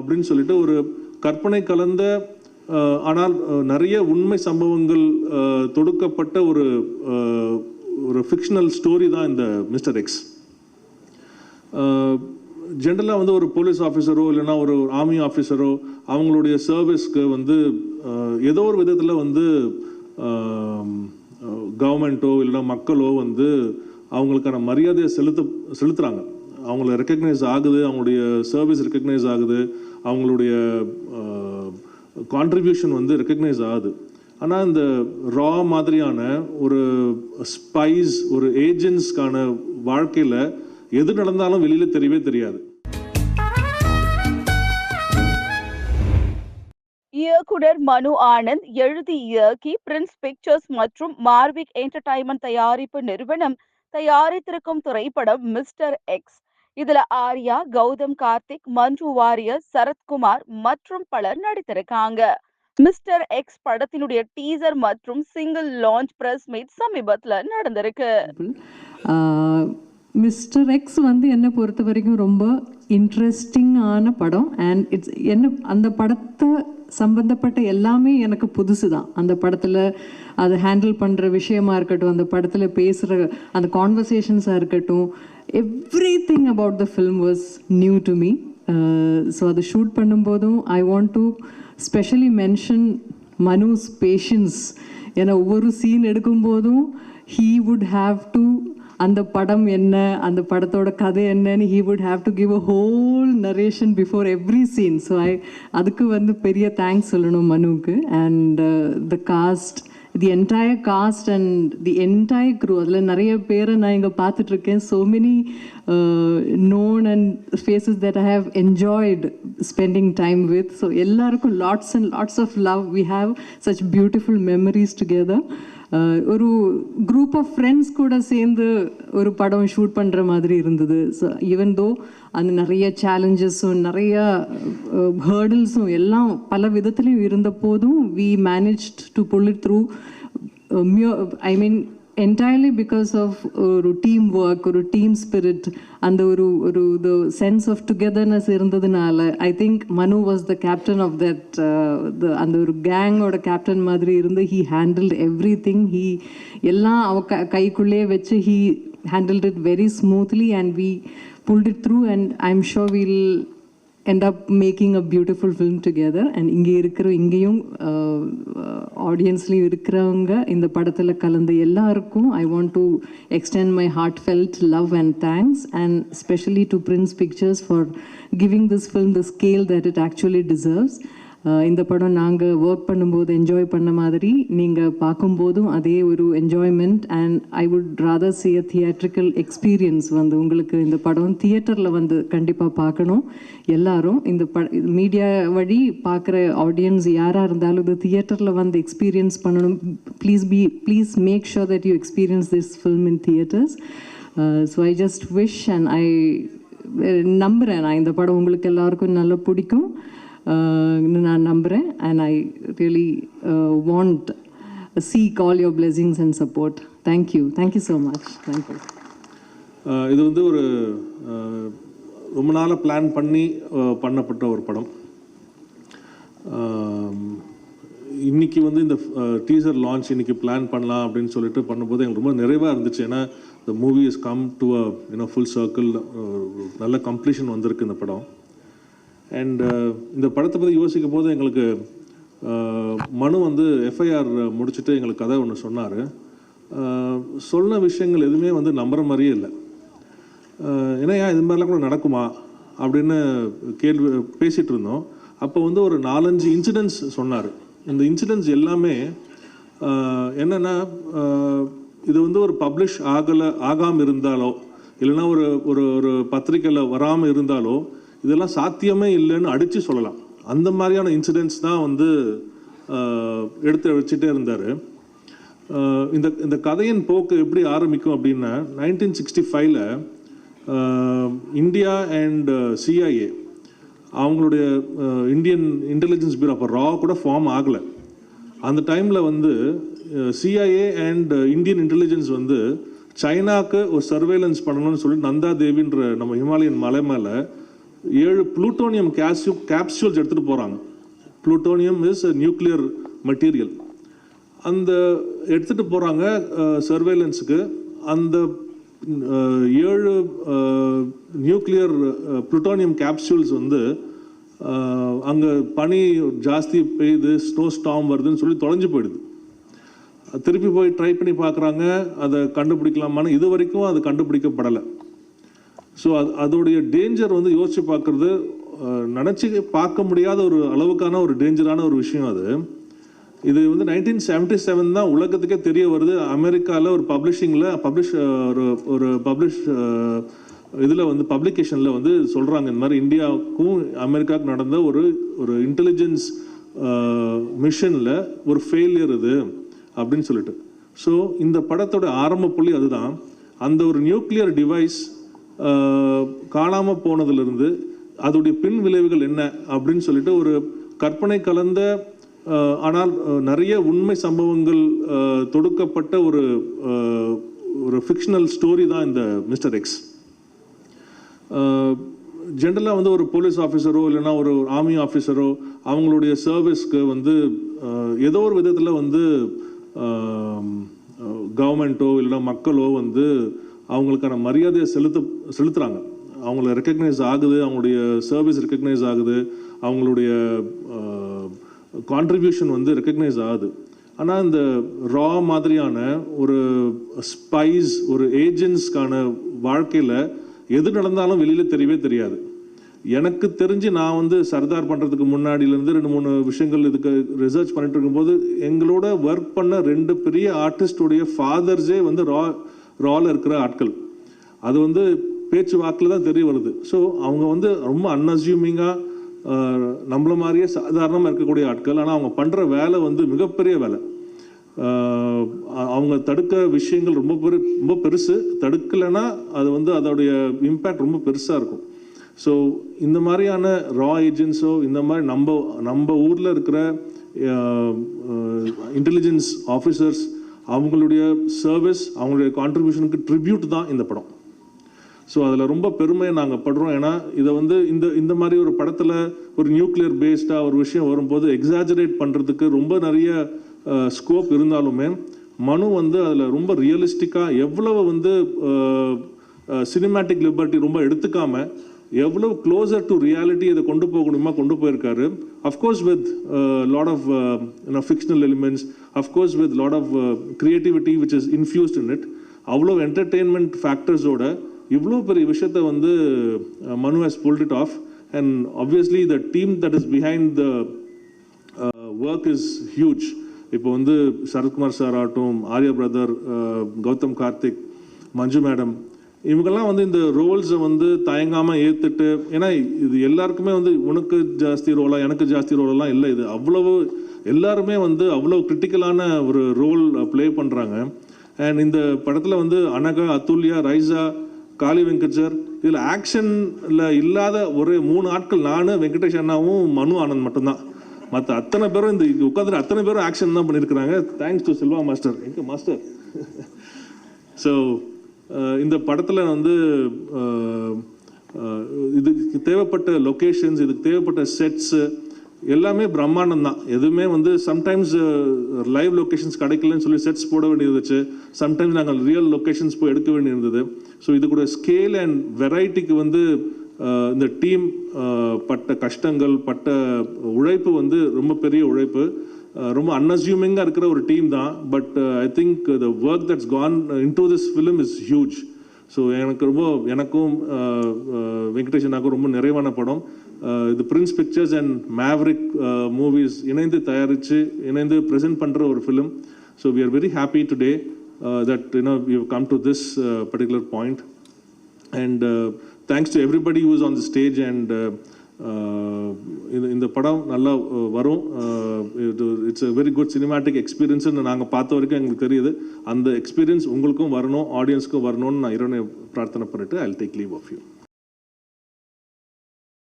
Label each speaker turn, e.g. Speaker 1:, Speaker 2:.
Speaker 1: அப்படின்னு சொல்லிட்டு ஒரு கற்பனை கலந்த ஆனால் நிறைய உண்மை சம்பவங்கள் தொடுக்கப்பட்ட ஒரு ஒரு ஃபிக்ஷனல் ஸ்டோரி தான் இந்த மிஸ்டர் எக்ஸ் ஜென்ரலாக வந்து ஒரு போலீஸ் ஆஃபீஸரோ இல்லைன்னா ஒரு ஆர்மி ஆஃபீஸரோ அவங்களுடைய சர்வீஸ்க்கு வந்து ஏதோ ஒரு விதத்தில் வந்து கவர்மெண்ட்டோ இல்லைன்னா மக்களோ வந்து அவங்களுக்கான மரியாதையை செலுத்த செலுத்துகிறாங்க அவங்கள ரெக்கக்னைஸ் ஆகுது அவங்களுடைய சர்வீஸ் ரெக்கக்னைஸ் ஆகுது அவங்களுடைய கான்ட்ரிபியூஷன் வந்து ரெக்கக்னைஸ் ஆகுது. ஆனால் இந்த ரா மாதிரியான ஒரு ஸ்பைஸ் ஒரு ஏஜென்ட்ஸ்க்கான வாழ்க்கையில் எது நடந்தாலும் வெளியில் தெரியவே தெரியாது.
Speaker 2: இயக்குனர் மனு ஆனந்த் எழுதி இயக்கி பிரின்ஸ் பிக்சர்ஸ் மற்றும் மார்விக் என்டர்டைன்மெண்ட் தயாரிப்பு நிறுவனம் தயாரித்திருக்கும் திரைப்படம் மிஸ்டர் எக்ஸ். இதுல ஆர்யா கௌதம் கார்த்திக் மஞ்சு வாரியர் சரத்குமார் மற்றும் பலர் நடித்திருக்காங்க. மிஸ்டர் எக்ஸ் படத்தினுடைய டீசர் மற்றும் சிங்கிள் லான்ச் பிரஸ் மீட் சமீபத்தில் நடந்திருக்கு.
Speaker 3: மிஸ்டர் எக்ஸ் வந்து என்னை பொறுத்த வரைக்கும் ரொம்ப இன்ட்ரெஸ்டிங்கான படம். அண்ட் இட்ஸ் என்ன அந்த படத்தை சம்பந்தப்பட்ட எல்லாமே எனக்கு புதுசு தான் அந்த படத்தில் அதை ஹேண்டில் பண்ணுற விஷயமா இருக்கட்டும் அந்த படத்தில் பேசுகிற அந்த கான்வர்சேஷன்ஸாக இருக்கட்டும் everything about the film was new to me so அதை ஷூட் பண்ணும்போதும் I want to specially mention Manu's patience ஏன்னா ஒவ்வொரு சீன் எடுக்கும்போதும் ஹீ வுட் ஹாவ் டு அந்த படம் என்ன அந்த படத்தோட கதை என்னன்னு he would have to give a whole narration before every scene so I அதுக்கு வந்து பெரிய தேங்க்ஸ் சொல்லணும் மனுவுக்கு. And the cast the entire cast and the entire crew அதில் நிறைய பேரை நான் இங்கே பார்த்துட்ருக்கேன் so many known and faces that I have enjoyed spending time with so எல்லாருக்கும் lots and lots of love we have such beautiful memories together ஒரு group of friends கூட சேர்ந்து ஒரு படம் ஷூட் பண்ணுற மாதிரி இருந்தது. ஸோ ஈவன் தோ அந்த நிறைய சேலஞ்சஸும் நிறைய ஹேர்டில்ஸும் எல்லாம் பல விதத்துலேயும் இருந்த போதும் we manage to pull it through I mean entirely because of ஒரு டீம் ஒர்க் ஒரு டீம் ஸ்பிரிட் அந்த ஒரு ஒரு த சென்ஸ் ஆஃப் டுகெதர்னஸ் இருந்ததுனால I think Manu was the captain of that அந்த ஒரு கேங்கோட கேப்டன் மாதிரி இருந்து he handled everything he எல்லாம் அவ க கைக்குள்ளேயே வச்சு he handled it very smoothly and we pulled it through and I am sure we'll end up making a beautiful film together and இங்கே இருக்கிற இங்கேயும் ஆடியன்ஸ்லேயும் இருக்கிறவங்க இந்த படத்தில் கலந்த எல்லாருக்கும் I want to extend my heartfelt love and thanks and specially to Prince Pictures for giving this film the scale that it actually deserves இந்த படம் நாங்கள் ஒர்க் பண்ணும்போது என்ஜாய் பண்ண மாதிரி நீங்கள் பார்க்கும்போதும் அதே ஒரு enjoyment and I would rather see a theatrical experience வந்து உங்களுக்கு இந்த படம் தியேட்டரில் வந்து கண்டிப்பாக பார்க்கணும். எல்லாரும் இந்த ப மீடியா வழி பார்க்குற ஆடியன்ஸ் யாராக இருந்தாலும் இது தியேட்டரில் வந்து எக்ஸ்பீரியன்ஸ் பண்ணணும். Please be please make sure that you experience this film in theatres so I just wish and I நம்புகிறேன் நான் இந்த படம் உங்களுக்கு எல்லாருக்கும் நல்லா பிடிக்கும். நான் நம்புகிறேன் and I really want seek all your blessings and support thank you thank you so much thank you
Speaker 1: இது வந்து ஒரு ரொம்ப நாளாக பிளான் பண்ணி பண்ணப்பட்ட ஒரு படம். இன்றைக்கி இன்னைக்கு வந்து இந்த டீசர் லான்ச் இன்றைக்கி பிளான் பண்ணலாம் அப்படின்னு சொல்லிட்டு பண்ணும்போது எனக்கு ரொம்ப நிறைவாக இருந்துச்சு. ஏன்னா இந்த movie is come to a you know full circle நல்ல கம்ப்ளீஷன் வந்திருக்கு இந்த படம். அண்ட் uh, இந்த படத்தை பற்றி யோசிக்கும் போது எங்களுக்கு uh, மனு வந்து எஃப்ஐஆர் முடிச்சுட்டு எங்களுக்கு கதை ஒன்று சொன்னார். Uh, சொன்ன விஷயங்கள் எதுவுமே வந்து நம்புகிற மாதிரியே இல்லை. ஏன்னா ஏன் இது மாதிரிலாம் கூட நடக்குமா? அப்படின்னு கேள்வி பேசிகிட்டு இருந்தோம். அப்போ வந்து ஒரு நாலஞ்சு இன்சிடென்ட்ஸ் சொன்னார். இந்த இன்சிடென்ட்ஸ் எல்லாமே என்னென்னா இது வந்து ஒரு பப்ளிஷ் ஆகலை ஆகாமல் இருந்தாலோ இல்லைன்னா ஒரு ஒரு ஒரு பத்திரிக்கையில் வராமல் இருந்தாலோ இதெல்லாம் சாத்தியமே இல்லைன்னு அடித்து சொல்லலாம். அந்த மாதிரியான இன்சிடென்ட்ஸ் தான் வந்து எடுத்து வச்சுட்டே இருந்தார். இந்த இந்த கதையின் போக்கு எப்படி ஆரம்பிக்கும் அப்படின்னா நைன்டீன் சிக்ஸ்டி ஃபைவ்ல இந்தியா அண்ட் சிஐஏ அவங்களுடைய இந்தியன் இன்டெலிஜென்ஸ் பியூரோ அப்போ ரா கூட ஃபார்ம் ஆகலை. அந்த டைமில் வந்து சிஐஏ அண்ட் இந்தியன் இன்டெலிஜென்ஸ் வந்து சைனாக்கு ஒரு சர்வேலன்ஸ் பண்ணணும்னு சொல்லி நந்தா தேவின்ற நம்ம ஹிமாலயன் மலை மேலே ஏழு ப்ளூட்டோனியம் கேப்சூ கேப்சூல்ஸ் எடுத்துகிட்டு போகிறாங்க ப்ளூட்டோனியம் இஸ் நியூக்ளியர் மெட்டீரியல் அந்த எடுத்துகிட்டு போகிறாங்க சர்வேலன்ஸுக்கு அந்த ஏழு நியூக்ளியர் புளுட்டோனியம் கேப்சூல்ஸ் வந்து அங்கே பனி ஜாஸ்தி பெய்யுது ஸ்னோ ஸ்டாம் வருதுன்னு சொல்லி தொலைஞ்சு போயிடுது. திருப்பி போய் ட்ரை பண்ணி பார்க்குறாங்க அதை கண்டுபிடிக்கலாமான்னு இது வரைக்கும் அது கண்டுபிடிக்கப்படலை. ஸோ அது அதோடைய டேஞ்சர் வந்து யோசிச்சு பார்க்குறது நினச்சி பார்க்க முடியாத ஒரு அளவுக்கான ஒரு டேஞ்சரான ஒரு விஷயம் அது. இது வந்து நைன்டீன் செவன்டி செவன் தான் உலகத்துக்கே தெரிய வருது. அமெரிக்காவில் ஒரு பப்ளிஷிங்கில் பப்ளிஷ் ஒரு ஒரு பப்ளிஷ் இதில் வந்து பப்ளிகேஷனில் வந்து சொல்கிறாங்க இந்த மாதிரி இந்தியாவுக்கும் அமெரிக்காவுக்கும் நடந்த ஒரு ஒரு இன்டெலிஜென்ஸ் மிஷனில் ஒரு ஃபெயிலியர் இது அப்படின்னு சொல்லிட்டு. ஸோ இந்த படத்தோட ஆரம்ப புள்ளி அதுதான். அந்த ஒரு நியூக்ளியர் டிவைஸ் காணாமல் போனதிலிருந்து அதோடைய பின் விளைவுகள் என்ன அப்படின்னு சொல்லிட்டு ஒரு கற்பனை கலந்த ஆனால் நிறைய உண்மை சம்பவங்கள் தொடுக்கப்பட்ட ஒரு ஒரு ஃபிக்ஷனல் ஸ்டோரி தான் இந்த மிஸ்டர் எக்ஸ் ஜென்ரலாக வந்து ஒரு போலீஸ் ஆஃபீஸரோ இல்லைன்னா ஒரு ஆர்மி ஆஃபீஸரோ அவங்களுடைய சர்வீஸ்க்கு வந்து ஏதோ ஒரு விதத்தில் வந்து கவர்மெண்ட்டோ இல்லைன்னா மக்களோ வந்து அவங்களுக்கான மரியாதையை செலுத்த செலுத்துகிறாங்க அவங்கள ரெக்கக்னைஸ் ஆகுது அவங்களுடைய சர்வீஸ் ரெக்கக்னைஸ் ஆகுது அவங்களுடைய கான்ட்ரிபியூஷன் வந்து ரெக்கக்னைஸ் ஆகுது. ஆனால் இந்த ரா மாதிரியான ஒரு ஸ்பைஸ் ஒரு ஏஜென்ட்ஸ்க்கான வாழ்க்கையில் எது நடந்தாலும் வெளியில் தெரியவே தெரியாது. எனக்கு தெரிஞ்சு நான் வந்து சர்தார் பண்ணுறதுக்கு முன்னாடியிலேருந்து ரெண்டு மூணு விஷயங்கள் இதுக்கு ரிசர்ச் பண்ணிட்டு இருக்கும்போது எங்களோட ஒர்க் பண்ண ரெண்டு பெரிய ஆர்டிஸ்டோடைய ஃபாதர்ஸே வந்து ரா ராவில் இருக்கிற ஆட்கள். அது வந்து பேச்சு வாக்கில் தான் தெரிய வருது. ஸோ அவங்க வந்து ரொம்ப அன்அசியூமிங்காக நம்மள மாதிரியே சாதாரணமாக இருக்கக்கூடிய ஆட்கள். ஆனால் அவங்க பண்ணுற வேலை வந்து மிகப்பெரிய வேலை. அவங்க தடுக்க விஷயங்கள் ரொம்ப பெரு ரொம்ப பெருசு. தடுக்கலைன்னா அது வந்து அதோடைய இம்பேக்ட் ரொம்ப பெருசாக இருக்கும். ஸோ இந்த மாதிரியான ரா ஏஜென்ட்ஸோ இந்த மாதிரி நம்ம நம்ம ஊரில் இருக்கிற இன்டெலிஜென்ஸ் ஆஃபீஸர்ஸ் அவங்களுடைய சர்வீஸ் அவங்களுடைய கான்ட்ரிபியூஷனுக்கு ட்ரிபியூட் தான் இந்த படம். ஸோ அதில் ரொம்ப பெருமையை நாங்கள் படுறோம். ஏன்னா இதை வந்து இந்த இந்த மாதிரி ஒரு படத்தில் ஒரு நியூக்ளியர் பேஸ்டாக ஒரு விஷயம் வரும்போது எக்ஸாஜரேட் பண்ணுறதுக்கு ரொம்ப நிறைய ஸ்கோப் இருந்தாலுமே மனு வந்து அதில் ரொம்ப ரியலிஸ்டிக்காக எவ்வளவு வந்து சினிமேட்டிக் லிபர்ட்டி ரொம்ப எடுத்துக்காமல் எவ்வளவு க்ளோசர் டு ரியாலிட்டி இதை கொண்டு போகணுமா கொண்டு போயிருக்காரு. Of course with lot of fictional elements of course with lot of creativity which is infused in it அவ்வளோ என்டர்டெயின்மெண்ட் ஃபேக்டர்ஸோட இவ்வளோ பெரிய விஷயத்தை வந்து uh, Manu has pulled it off and obviously the team that is behind the work is huge இப்போ வந்து Sarathkumar sir ஆகட்டும் Arya brother uh, Gautham Karthik Manju madam இவங்கெல்லாம் வந்து இந்த ரோல்ஸை வந்து தயங்காமல் ஏற்றுட்டு ஏன்னா இது எல்லாருக்குமே வந்து உனக்கு ஜாஸ்தி ரோலா எனக்கு ஜாஸ்தி ரோலெல்லாம் இல்லை இது. அவ்வளவு எல்லாருமே வந்து அவ்வளோ கிரிட்டிக்கலான ஒரு ரோல் ப்ளே பண்ணுறாங்க அண்ட் இந்த படத்தில் வந்து அனகா அத்துல்யா ரைசா காளி வெங்கட்சர் இதில் ஆக்ஷனில் இல்லாத ஒரே மூணு ஆட்கள் நான் வெங்கடேஷ் அண்ணாவும் மனு ஆனந்த் மட்டும்தான். மற்ற அத்தனை பேரும் இந்த உட்காந்துரு அத்தனை பேரும் ஆக்ஷன் தான் பண்ணியிருக்கிறாங்க தேங்க்ஸ் டு செல்வா மாஸ்டர் எங்க மாஸ்டர் ஸோ இந்த படத்தில் வந்து இதுக்கு தேவைப்பட்ட லொக்கேஷன்ஸ் இதுக்கு தேவைப்பட்ட செட்ஸு எல்லாமே பிரம்மாண்டம் தான். எதுவுமே வந்து சம்டைம்ஸ் லைவ் லொக்கேஷன்ஸ் கிடைக்கலன்னு சொல்லி செட்ஸ் போட வேண்டியிருந்துச்சு சம்டைம்ஸ் நாங்கள் ரியல் லொக்கேஷன்ஸ் போய் எடுக்க வேண்டியிருந்தது ஸோ இது கூட ஸ்கேல் அண்ட் வெரைட்டிக்கு வந்து இந்த டீம் பட்ட கஷ்டங்கள் பட்ட உழைப்பு வந்து ரொம்ப பெரிய உழைப்பு. ரொம்ப அன்அசியூமிங்காக இருக்கிற ஒரு டீம் தான். But I think the work that's gone in to this film is huge so எனக்கு ரொம்ப எனக்கும் வெங்கடேஷ் அண்ணாக்கும் ரொம்ப நிறைவான படம். இது Prince Pictures and Maverick Movies இணைந்து தயாரித்து இணைந்து ப்ரெசென்ட் பண்ணுற ஒரு film so we are very happy today that you know you come to this particular point and thanks to everybody who's on the stage and இந்த இந்த படம் நல்லா வரும். வரும் it's a very good cinematic எக்ஸ்பீரியன்ஸ்னு நாங்கள் பார்த்த வரைக்கும் எங்களுக்கு தெரியுது. அந்த எக்ஸ்பீரியன்ஸ் உங்களுக்கும் வரணும் ஆடியன்ஸ்க்கும் வரணும்னு நான் இறைவனை பிரார்த்தனை பண்ணிட்டு I take leave of you